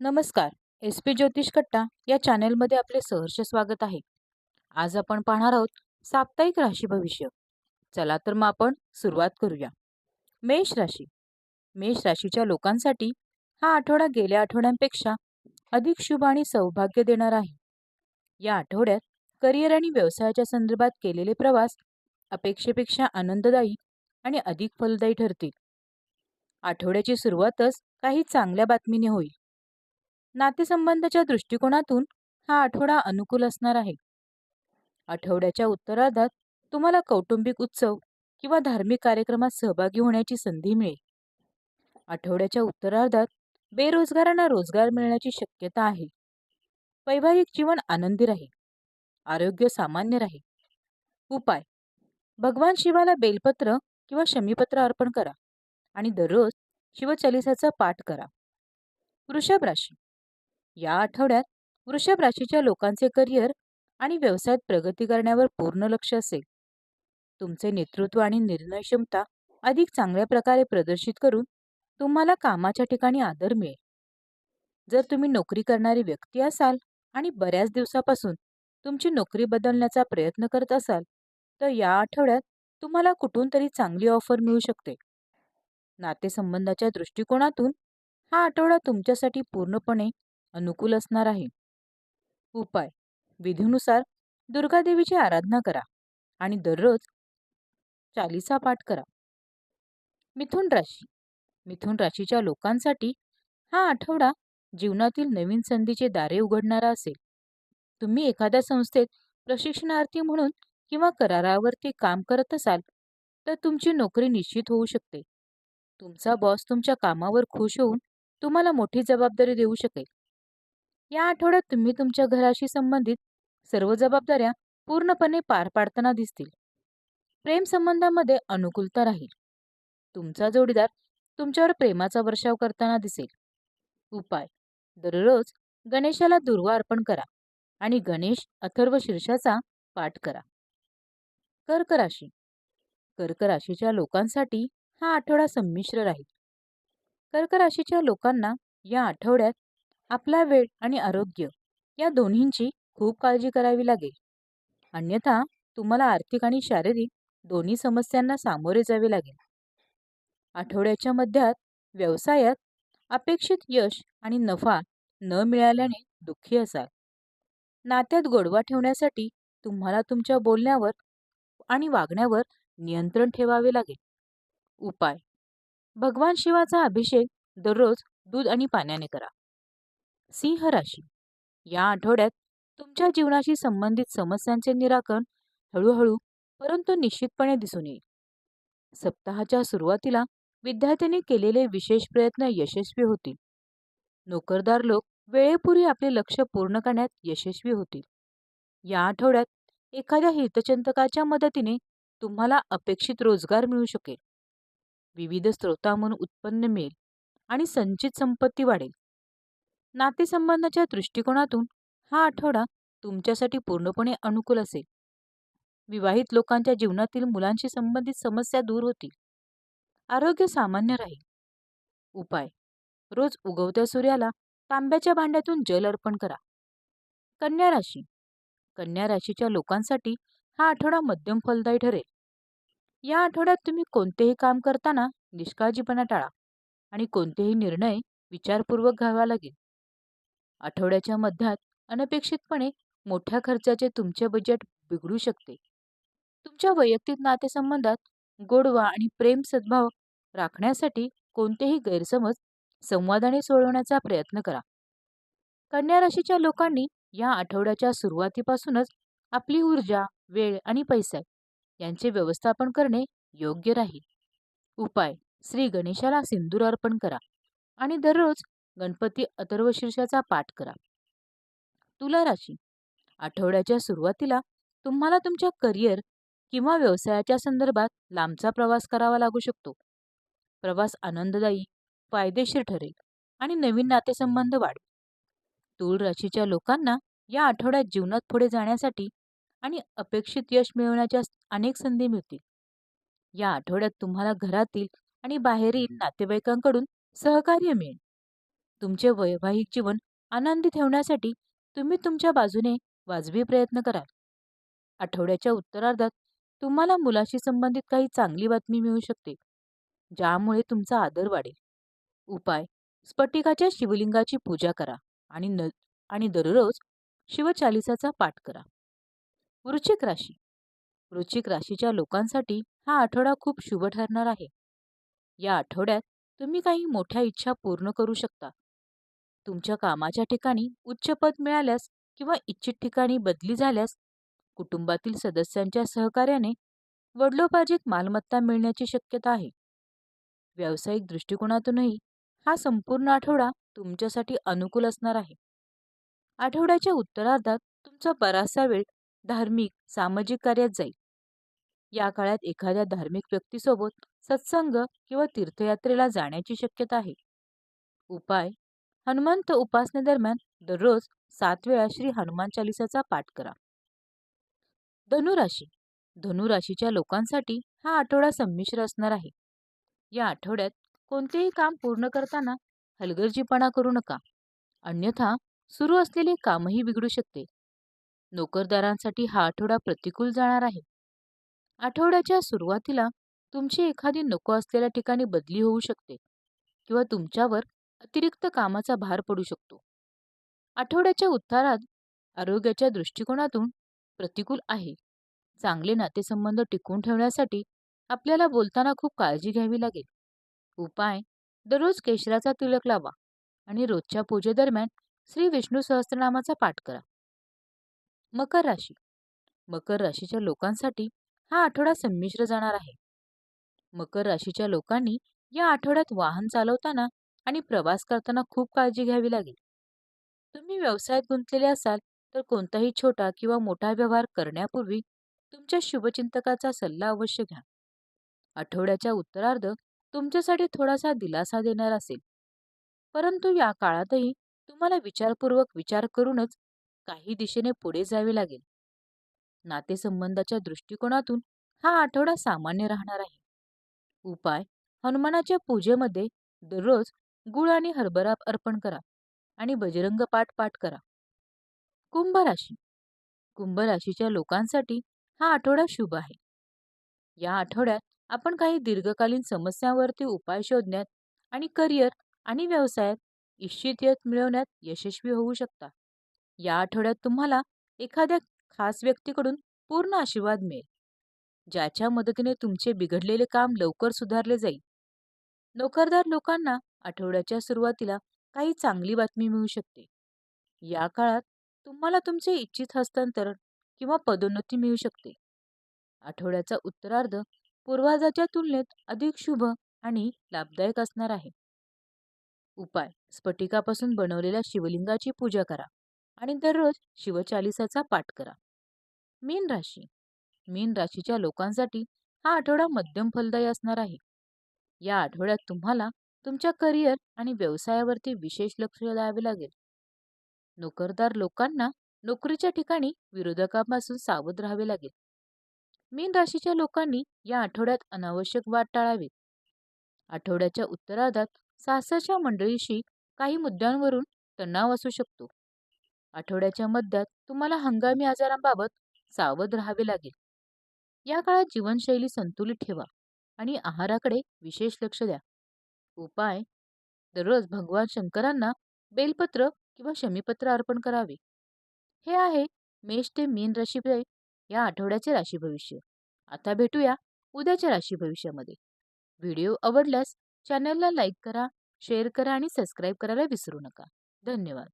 नमस्कार. S P ज्योतिष कट्टा या चॅनेलमध्ये आपले सहर्ष स्वागत आहे. आज आपण पाहणार आहोत साप्ताहिक राशी भविष्य. चला तर मग आपण सुरुवात करूया. मेष राशी. मेष राशीच्या लोकांसाठी हा आठवडा गेल्या आठवड्यांपेक्षा अधिक शुभ आणि सौभाग्य देणार आहे. या आठवड्यात करिअर आणि व्यवसायाच्या संदर्भात केलेले प्रवास अपेक्षेपेक्षा आनंददायी आणि अधिक फलदायी ठरतील. आठवड्याची सुरुवातच काही चांगल्या बातमीने होईल. नातेसंबंधाच्या दृष्टिकोनातून हा आठवडा अनुकूल असणार आहे. आठवड्याच्या उत्तरार्धात तुम्हाला कौटुंबिक उत्सव किंवा धार्मिक कार्यक्रमात सहभागी होण्याची संधी मिळेल. आठवड्याच्या उत्तरार्धात बेरोजगारांना रोजगार मिळण्याची शक्यता आहे. वैवाहिक जीवन आनंदी राहील. आरोग्य सामान्य राहील. उपाय. भगवान शिवाला बेलपत्र किंवा शमीपत्र अर्पण करा आणि दररोज शिवचालिसाचा पाठ करा. वृषभ राशी. या आठवड्यात वृषभ राशीच्या लोकांचे करिअर आणि व्यवसायात प्रगती करण्यावर पूर्ण लक्ष असेल. तुमचे नेतृत्व आणि निर्णय क्षमता अधिक चांगल्या प्रकारे प्रदर्शित करून तुम्हाला कामाच्या ठिकाणी आदर मिळेल. जर तुम्ही नोकरी करणारी व्यक्ती असाल आणि बऱ्याच दिवसापासून तुमची नोकरी बदलण्याचा प्रयत्न करत असाल तर या आठवड्यात तुम्हाला कुठून तरी चांगली ऑफर मिळू शकते. नातेसंबंधाच्या दृष्टिकोनातून हा आठवडा तुमच्यासाठी पूर्णपणे अनुकूल असणार आहे. उपाय. विधीनुसार दुर्गादेवीची आराधना करा आणि दररोज चालीसा पाठ करा. मिथुन राशी. मिथुन राशीच्या लोकांसाठी हा आठवडा जीवनातील नवीन संधीचे दारे उघडणारा असेल. तुम्ही एखाद्या संस्थेत प्रशिक्षणार्थी म्हणून किंवा करारावरती काम करत असाल तर तुमची नोकरी निश्चित होऊ शकते. तुमचा बॉस तुमच्या कामावर खुश होऊन तुम्हाला मोठी जबाबदारी देऊ शकेल. या आठवड्यात तुम्ही तुमच्या घराशी संबंधित सर्व जबाबदाऱ्या पूर्णपणे पार पाडताना दिसतील. प्रेम संबंधामध्ये अनुकूलता राहील. तुमचा जोडीदार तुमच्यावर प्रेमाचा वर्षाव करताना दिसेल. उपाय. दररोज गणेशाला दुर्वा अर्पण करा आणि गणेश अथर्व शीर्षाचा पाठ करा. कर्क राशी कर्क राशीच्या लोकांसाठी हा आठवडा संमिश्र राहील. कर्क राशीच्या लोकांना या आठवड्यात आपला वेळ आणि आरोग्य या दोन्हींची खूप काळजी करावी लागेल. अन्यथा तुम्हाला आर्थिक आणि शारीरिक दोन्ही समस्यांना सामोरे जावे लागेल. आठवड्याच्या मध्यात व्यवसायात अपेक्षित यश आणि नफा न मिळाल्याने दुःखी असाल. नात्यात गोडवा ठेवण्यासाठी तुम्हाला तुमच्या बोलण्यावर आणि वागण्यावर नियंत्रण ठेवावे लागेल. उपाय. भगवान शिवाचा अभिषेक दररोज दूध आणि पाण्याने करा. सिंह राशी. या आठवड्यात तुमच्या जीवनाशी संबंधित समस्यांचे निराकरण हळूहळू परंतु निश्चितपणे दिसून येईल. सप्ताहाच्या सुरुवातीला विद्यार्थ्यांनी केलेले विशेष प्रयत्न यशस्वी होतील. नोकरदार लोक वेळेपूर्वी आपले लक्ष पूर्ण करण्यात यशस्वी होतील. या आठवड्यात एखाद्या हितचिंतकाच्या मदतीने तुम्हाला अपेक्षित रोजगार मिळू शकेल. विविध स्रोतांमधून उत्पन्न मिळेल आणि संचित संपत्ती वाढेल. नातेसंबंधाच्या दृष्टिकोनातून हा आठवडा तुमच्यासाठी पूर्णपणे अनुकूल असेल. विवाहित लोकांच्या जीवनातील मुलांशी संबंधित समस्या दूर होतील. आरोग्य सामान्य राहील. उपाय. रोज उगवत्या सूर्याला तांब्याच्या भांड्यातून जल अर्पण करा. कन्या राशी. कन्या राशीच्या लोकांसाठी हा आठवडा मध्यम फलदायी ठरेल. या आठवड्यात तुम्ही कोणतेही काम करताना निष्काळजीपणा टाळा आणि कोणतेही निर्णय विचारपूर्वक घ्यावा लागेल. आठवड्याच्या मध्यात अनपेक्षितपणे मोठ्या खर्चाचे तुमचे बजेट बिघडू शकते. तुमच्या वैयक्तिक नातेसंबंधात गोडवा आणि प्रेम सद्भाव राखण्यासाठी कोणतेही गैरसमज संवादाने सोडवण्याचा प्रयत्न करा. कन्या राशीच्या लोकांनी या आठवड्याच्या सुरुवातीपासूनच आपली ऊर्जा वेळ आणि पैसा यांचे व्यवस्थापन करणे योग्य राहील. उपाय श्री गणेशाला सिंदूर अर्पण करा आणि दररोज गणपती अथर्वशीर्षाचा पाठ करा. तुला राशी आठवड्याच्या सुरुवातीला तुम्हाला तुमच्या करिअर किंवा व्यवसायाच्या संदर्भात लांबचा प्रवास करावा लागू शकतो. प्रवास आनंददायी फायदेशीर ठरेल आणि नवीन नातेसंबंध वाढेल. तूळ राशीच्या लोकांना या आठवड्यात जीवनात पुढे जाण्यासाठी आणि अपेक्षित यश मिळवण्याच्या अनेक संधी मिळतील. या आठवड्यात तुम्हाला घरातील आणि बाहेरील नातेवाईकांकडून सहकार्य मिळेल. तुमचे वैवाहिक जीवन आनंदी ठेवण्यासाठी तुम्ही तुमच्या बाजूने वाजवी प्रयत्न कराल. आठवड्याच्या उत्तरार्धात तुम्हाला मुलाशी संबंधित काही चांगली बातमी मिळू शकते ज्यामुळे तुमचा आदर वाढेल. उपाय स्फटिकाच्या शिवलिंगाची पूजा करा आणि न आणि दररोज शिवचालिसाचा पाठ करा. वृश्चिक राशी वृश्चिक राशीच्या लोकांसाठी हा आठवडा खूप शुभ ठरणार आहे. या आठवड्यात तुम्ही काही मोठ्या इच्छा पूर्ण करू शकता. तुमच्या कामाच्या ठिकाणी उच्च पद मिळाल्यास किंवा इच्छित ठिकाणी बदली झाल्यास कुटुंबातील सदस्यांच्या सहकार्याने वडलोपार्जित मालमत्ता मिळण्याची शक्यता आहे. व्यावसायिक दृष्टिकोनातूनही हा संपूर्ण आठवडा तुमच्यासाठी अनुकूल असणार आहे. आठवड्याच्या उत्तरार्धात तुमचा बराचसा वेळ धार्मिक सामाजिक कार्यात जाईल. या काळात एखाद्या धार्मिक व्यक्तीसोबत सत्संग किंवा तीर्थयात्रेला जाण्याची शक्यता आहे. उपाय हनुमंत उपासनेदरम्यान दररोज सात वेळा श्री हनुमान चालिसाचा पाठ करा. धनुराशी. धनुराशीच्या लोकांसाठी हा आठवडा संमिश्र असणार आहे. या आठवड्यात कोणतेही काम पूर्ण करताना हलगर्जीपणा करू नका. अन्यथा सुरू असलेले कामही बिघडू शकते. नोकरदारांसाठी हा आठवडा प्रतिकूल जाणार आहे. आठवड्याच्या सुरुवातीला तुमची एखादी नको असलेल्या ठिकाणी बदली होऊ शकते किंवा तुमच्यावर अतिरिक्त कामाचा भार पडू शकतो. आठवड्याच्या उत्तारात आरोग्याच्या दृष्टिकोनातून प्रतिकूल आहे. चांगले नातेसंबंध टिकून ठेवण्यासाठी आपल्याला बोलताना खूप काळजी घ्यावी लागेल. उपाय दररोज केशराचा तिलक लावा आणि रोजच्या पूजेदरम्यान श्री विष्णू सहस्त्रनामाचा पाठ करा. मकर राशी मकर राशीच्या लोकांसाठी हा आठवडा संमिश्र जाणार आहे. मकर राशीच्या लोकांनी या आठवड्यात वाहन चालवताना आणि प्रवास करताना खूप काळजी घ्यावी लागेल. तुम्ही व्यवसायात गुंतलेले असाल तर कोणताही छोटा किंवा मोठा व्यवहार करण्यापूर्वी तुमच्या शुभचिंतकाचा सल्ला अवश्य घ्या. आठवड्याच्या उत्तरार्ध तुमच्यासाठी थोडासा दिलासा देणार असेल. परंतु या काळातही तुम्हाला विचारपूर्वक विचार करूनच काही दिशेने पुढे जावे लागेल. नातेसंबंधाच्या दृष्टिकोनातून हा आठवडा सामान्य राहणार आहे. उपाय हनुमानाच्या पूजेमध्ये दररोज गुळ आणि हरभरा अर्पण करा आणि बजरंग पाठ पाठ करा. कुंभ राशी. कुंभ राशीच्या लोकांसाठी हा आठवडा शुभ आहे. या आठवड्यात आपण काही दीर्घकालीन समस्यांवरती उपाय शोधण्यात आणि करिअर आणि व्यवसायात इच्छित यश मिळवण्यात यशस्वी होऊ शकता. या आठवड्यात तुम्हाला एखाद्या खास व्यक्तीकडून पूर्ण आशीर्वाद मिळेल ज्याच्या मदतीने तुमचे बिघडलेले काम लवकर सुधारले जाईल. नोकरदार लोकांना आठवड्याच्या सुरुवातीला काही चांगली बातमी मिळू शकते. या काळात तुम्हाला तुमचे इच्छित हस्तांतरण किंवा पदोन्नती मिळू शकते. आठवड्याचा उत्तरार्ध पूर्वाजाच्या तुलनेत अधिक शुभ आणि लाभदायक असणार आहे. उपाय स्फटिकापासून बनवलेल्या शिवलिंगाची पूजा करा आणि दररोज शिवचालिसाचा पाठ करा. मीन राशी मीन राशीच्या लोकांसाठी हा आठवडा मध्यम फलदायी असणार आहे. या आठवड्यात तुम्हाला तुमच्या करिअर आणि व्यवसायावरती विशेष लक्ष द्यावे लागेल. नोकरदार लोकांना नोकरीच्या ठिकाणी विरोधकांपासून सावध राहावे लागेल. मीन राशीच्या लोकांनी या आठवड्यात अनावश्यक वाद टाळावी. आठवड्याच्या उत्तरार्धात सासरच्या मंडळीशी काही मुद्द्यांवरून तणाव असू शकतो. आठवड्याच्या मध्यात तुम्हाला हंगामी आजारांबाबत सावध राहावे लागेल. या काळात जीवनशैली संतुलित ठेवा आणि आहाराकडे विशेष लक्ष द्या. उपाय. दररोज भगवान शंकरांना बेलपत्र किंवा शमीपत्र अर्पण करावे. हे आहे मेष ते मीन राशी या आठवड्याचे राशी भविष्य. आता भेटूया उद्याच्या राशी भविष्यामध्ये. व्हिडिओ आवडल्यास चॅनलला लाईक करा शेअर करा आणि सबस्क्राईब करायला विसरू नका. धन्यवाद.